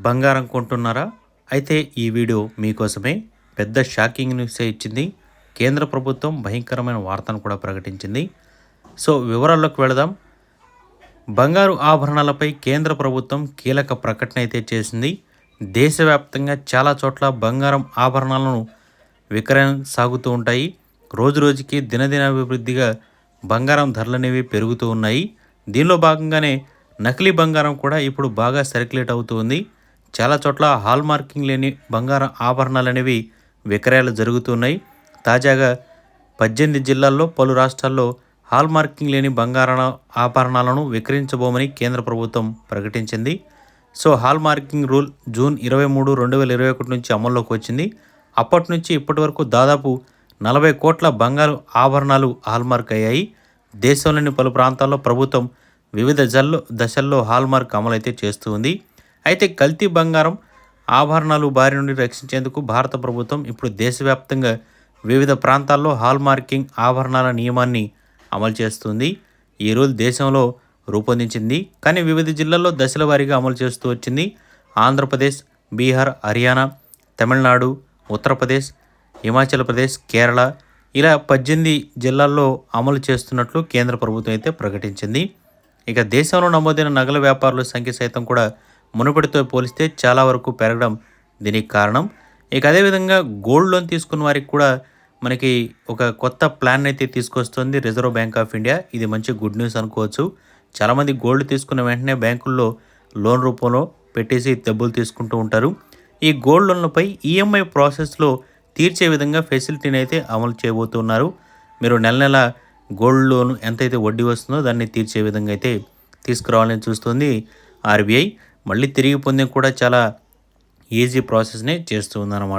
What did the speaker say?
బంగారం కొంటున్నారా? అయితే ఈ వీడియో మీకోసమే పెద్ద షాకింగ్ న్యూస్ ఇచ్చింది. కేంద్ర ప్రభుత్వం భయంకరమైన వార్తను కూడా ప్రకటించింది. సో వివరాల్లోకి వెళదాం. బంగారు ఆభరణాలపై కేంద్ర ప్రభుత్వం కీలక ప్రకటన అయితే చేసింది. దేశవ్యాప్తంగా చాలా చోట్ల బంగారం ఆభరణాలను విక్రయం సాగుతూ ఉంటాయి. రోజు రోజుకి దినదిన అభివృద్ధిగా బంగారం ధరలనేవి పెరుగుతూ ఉన్నాయి. దీనిలో భాగంగానే నకిలీ బంగారం కూడా ఇప్పుడు బాగా సర్క్యులేట్ అవుతుంది ఉంది. చాలా చోట్ల హాల్ మార్కింగ్ లేని బంగారం ఆభరణాలు అనేవి విక్రయాలు జరుగుతున్నాయి. తాజాగా పద్దెనిమిది జిల్లాల్లో పలు రాష్ట్రాల్లో హాల్ మార్కింగ్ లేని బంగార ఆభరణాలను విక్రయించబోమని కేంద్ర ప్రభుత్వం ప్రకటించింది. So hallmarking rule June ఇరవై మూడు రెండు వేల ఇరవై ఒకటి నుంచి అమల్లోకి వచ్చింది. అప్పటి నుంచి ఇప్పటి వరకు దాదాపు నలభై కోట్ల బంగారు ఆభరణాలు హాల్మార్క్ అయ్యాయి. దేశంలోని పలు ప్రాంతాల్లో ప్రభుత్వం వివిధ జల్లు దశల్లో హాల్మార్క్ అమలైతే చేస్తూ ఉంది. అయితే కల్తీ బంగారం ఆభరణాలు బారి నుండి రక్షించేందుకు భారత ప్రభుత్వం ఇప్పుడు దేశవ్యాప్తంగా వివిధ ప్రాంతాల్లో హాల్ మార్కింగ్ ఆభరణాల నియమాన్ని అమలు చేస్తుంది. ఈ రూల్ దేశంలో రూపొందించింది కానీ వివిధ జిల్లాల్లో దశల వారీగా అమలు చేస్తూ వచ్చింది. ఆంధ్రప్రదేశ్ బీహార్ హర్యానా తమిళనాడు ఉత్తరప్రదేశ్ హిమాచల్ ప్రదేశ్ కేరళ ఇలా పద్దెనిమిది జిల్లాల్లో అమలు చేస్తున్నట్లు కేంద్ర ప్రభుత్వం అయితే ప్రకటించింది. ఇక దేశంలో నమోదైన నగల వ్యాపారుల సంఖ్య సైతం కూడా మునుపటితో పోలిస్తే చాలా వరకు పెరగడం దీనికి కారణం. ఇక అదేవిధంగా గోల్డ్ లోన్ తీసుకున్న వారికి కూడా మనకి ఒక కొత్త ప్లాన్ అయితే తీసుకొస్తుంది రిజర్వ్ బ్యాంక్ ఆఫ్ ఇండియా. ఇది మంచి గుడ్ న్యూస్ అనుకోవచ్చు. చాలామంది గోల్డ్ తీసుకున్న వెంటనే బ్యాంకుల్లో లోన్ రూపంలో పెట్టేసి డబ్బులు తీసుకుంటూ ఉంటారు. ఈ గోల్డ్ లోన్లపై ఈఎంఐ ప్రాసెస్లో తీర్చే విధంగా ఫెసిలిటీని అయితే అమలు చేయబోతున్నారు. మీరు నెల నెల గోల్డ్ లోన్ ఎంతైతే వడ్డీ వస్తుందో దాన్ని తీర్చే విధంగా అయితే తీసుకురావాలని చూస్తుంది ఆర్బీఐ. మళ్ళీ తిరిగి పొందే కూడా చాలా ఈజీ ప్రాసెస్ని చేస్తూ ఉందన్నమాట.